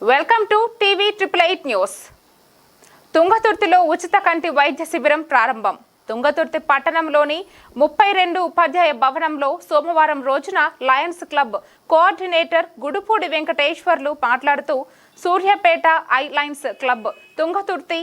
Welcome to TV triple eight news తుంగతుర్తిలో ఉచిత కంటి వైద్య శిబిరం ప్రారంభం. తుంగతుర్తి పట్టణంలోని ముప్పై రెండు ఉపాధ్యాయ భవనంలో సోమవారం రోజున lions club coordinator Gudupudi Venkateswarlu మాట్లాడుతూ Suryapet eye lions club Tungaturthi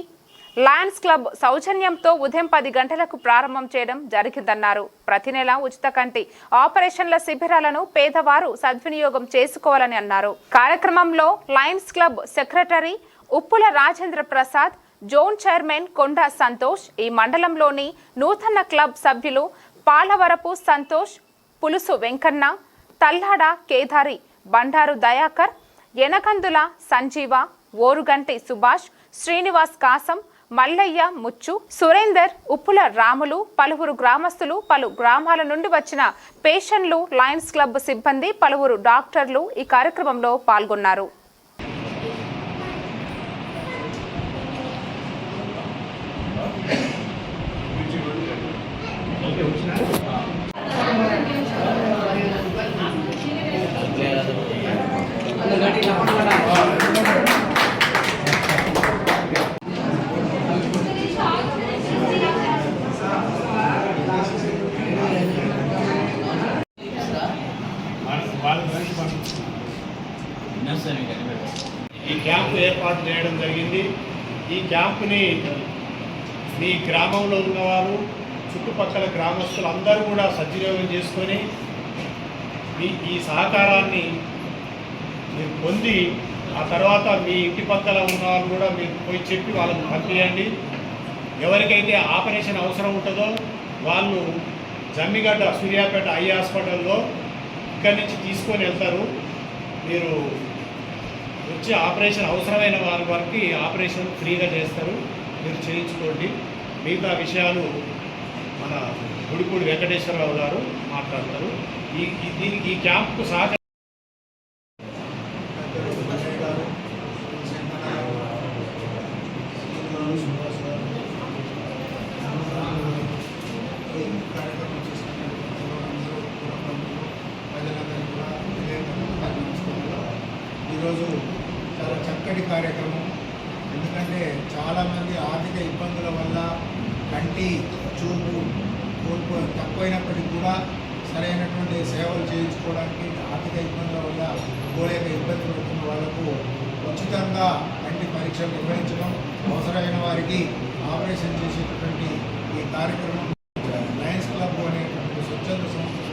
lions club సౌజన్యంతో ఉదయం పది గంటలకు ప్రారంభం చేయడం జరిగిందన్నారు. ప్రతి నెల ఉచిత కంటి ఆపరేషన్ల శిబిరాలను పేదవారు సద్వినియోగం చేసుకోవాలని అన్నారు. కార్యక్రమంలో lions club secretary Uppula Rajendra Prasad zone chairman Konda Santosh ఈ మండలంలోని నూతన క్లబ్ సభ్యులు పాలవరపు సంతోష్ పులుసు వెంకన్న తల్లాడ కేదారి బండారు దయాకర్ ఎనకందుల సంజీవ ఓరుగంటి సుభాష్ శ్రీనివాస్ కాసం మల్లయ్య ముచ్చు సురేందర్ ఉప్పుల రాములు పలువురు గ్రామస్తులు పలు గ్రామాల నుండి వచ్చిన పేషెంట్లు లయన్స్ క్లబ్ సిబ్బంది పలువురు డాక్టర్లు ఈ కార్యక్రమంలో పాల్గొన్నారు. ఈ క్యాంపు ఏర్పాటు చేయడం జరిగింది. ఈ క్యాంప్ని మీ గ్రామంలో ఉన్నవారు చుట్టుపక్కల గ్రామస్తులు అందరూ కూడా సద్వినియోగం చేసుకొని మీ ఈ సహకారాన్ని మీరు పొంది ఆ తర్వాత మీ ఇంటి పక్కల ఉన్న వాళ్ళు కూడా మీరు పోయి చెప్పి వాళ్ళని పంపించండి ఎవరికైతే ఆపరేషన్ అవసరం ఉంటుందో వాళ్ళు జమ్మిగడ్డ సూర్యాపేట ఐ హాస్పిటల్లో ఇక్కడి నుంచి తీసుకొని వెళ్తారు. మీరు వచ్చి ఆపరేషన్ అవసరమైన వారి వారికి ఆపరేషన్ ఫ్రీగా చేస్తారు. మీరు చేయించుకోండి. మిగతా విషయాలు మన గుడిపూడి వెంకటేశ్వరరావు గారు మాట్లాడతారు. ఈ ఈ- దీనికి ఈ క్యాంప్కు సహకారం పెద్దలు ఉదయ్ గారు, శంకర గారు, శ్రీనివాస్ సుభాష్ గారు, రామారావు గారు, ఈ కార్యక్రమం చేసినటువంటి అందరూ కుటుంబంలో ప్రజలందరూ కూడా విజయవంతంగా పాల్గొంటున్నారు. ఈరోజు చాలా చక్కటి కార్యక్రమం. ఎందుకంటే చాలామంది ఆర్థిక ఇబ్బందుల వల్ల కంటి చూపు కోల్పో తక్కువైనప్పటికీ కూడా సరైనటువంటి సేవలు చేయించుకోవడానికి ఆర్థిక ఇబ్బందుల వల్ల కోలేక ఇబ్బంది పడుతున్న వాళ్ళకు ఉచితంగా కంటి పరీక్షలు నిర్వహించడం అవసరమైన వారికి ఆపరేషన్ చేసేటటువంటి ఈ కార్యక్రమం లయన్స్ క్లబ్ అనేటువంటి స్వచ్ఛంద సంస్థ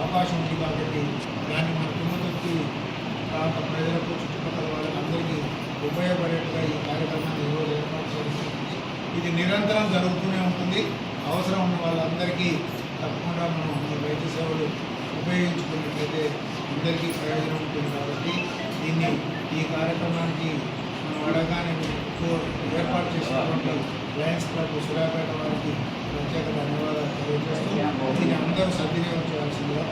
అవకాశం ఉంది కాబట్టి దాన్ని మన తుమ్మతుర్తి ప్రాంత ప్రజలకు చుట్టుపక్కల వాళ్ళకి అందరికీ ఉపయోగపడేట్టుగా ఈ కార్యక్రమాన్ని ఈరోజు ఏర్పాటు చేస్తుంది ఇది నిరంతరం జరుగుతూనే ఉంటుంది. అవసరం ఉన్న వాళ్ళందరికీ తప్పకుండా మనం ఈ వైద్య సేవలు ఉపయోగించుకున్నట్లయితే అందరికీ ప్రయోజనం ఉంటుంది కాబట్టి దీన్ని ఈ కార్యక్రమానికి మనం అడగానే ఏర్పాటు చేసినటువంటి లయన్స్ క్లబ్ సురాపేట వారికి ప్రత్యేక ధన్యవాదాలు తెలియజేస్తూ దీన్ని అందరూ సద్వినియోగం చేయాల్సిందిగా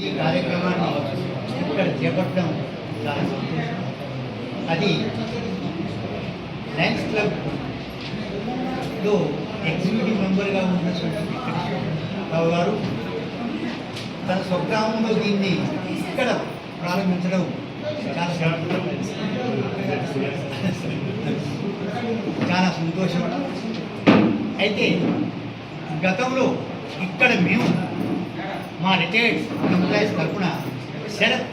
ఈ కార్యక్రమాన్ని ఇక్కడ చేపట్టడం అది లయన్స్ క్లబ్లో ఎగ్జిక్యూటివ్ మెంబర్గా ఉన్నటువంటి రావు గారు తన స్వగ్రామంలో దీన్ని ఇక్కడ ప్రారంభించడం చాలా సంతోషం. చాలా సంతోషం అయితే గతంలో ఇక్కడ మేము మా రిటైర్డ్ ఎంప్లాయీస్ తరఫున శరత్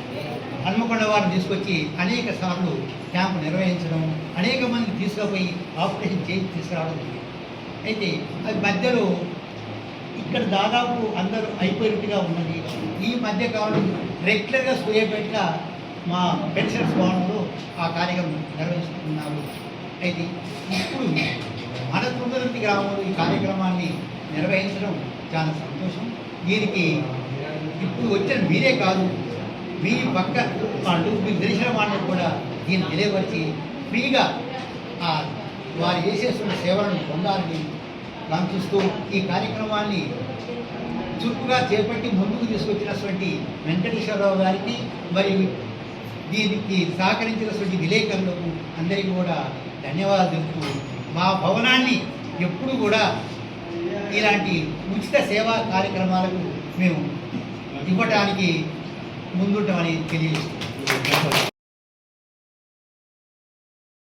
హన్మకొండ వారిని తీసుకొచ్చి అనేక సార్లు క్యాంపు నిర్వహించడం అనేక మంది తీసుకుపోయి ఆపరేషన్ చేసి తీసుకురావడం జరిగింది. అయితే అది మధ్యలో ఇక్కడ దాదాపు అందరూ అయిపోయినట్టుగా ఉన్నది. ఈ మధ్య కాలం రెగ్యులర్గా సూర్యాపేట మా పెన్షన్స్ భవనంలో ఆ కార్యక్రమం నిర్వహిస్తున్నారు. అయితే ఇప్పుడు మన తుంగదుర్తి గ్రామంలో ఈ కార్యక్రమాన్ని నిర్వహించడం చాలా సంతోషం. దీనికి ఇప్పుడు వచ్చిన మీరే కాదు మీ పక్క వాళ్ళు మీకు తెలిసిన వాళ్ళని కూడా దీన్ని తెలియపరిచి ఫ్రీగా వారు చేసేస్తున్న సేవలను పొందాలని కాంక్షిస్తూ ఈ కార్యక్రమాన్ని చురుకుగా చేపట్టి ముందుకు తీసుకొచ్చినటువంటి వెంకటేశ్వరరావు గారికి మరియు దీనికి సహకరించినటువంటి విలేకరులకు అందరికీ కూడా ధన్యవాదాలు తెలుపుతూ మా భవనాన్ని ఎప్పుడు కూడా ఇలాంటి ఉచిత సేవా కార్యక్రమాలకు మేము ఇవ్వటానికి मुंटी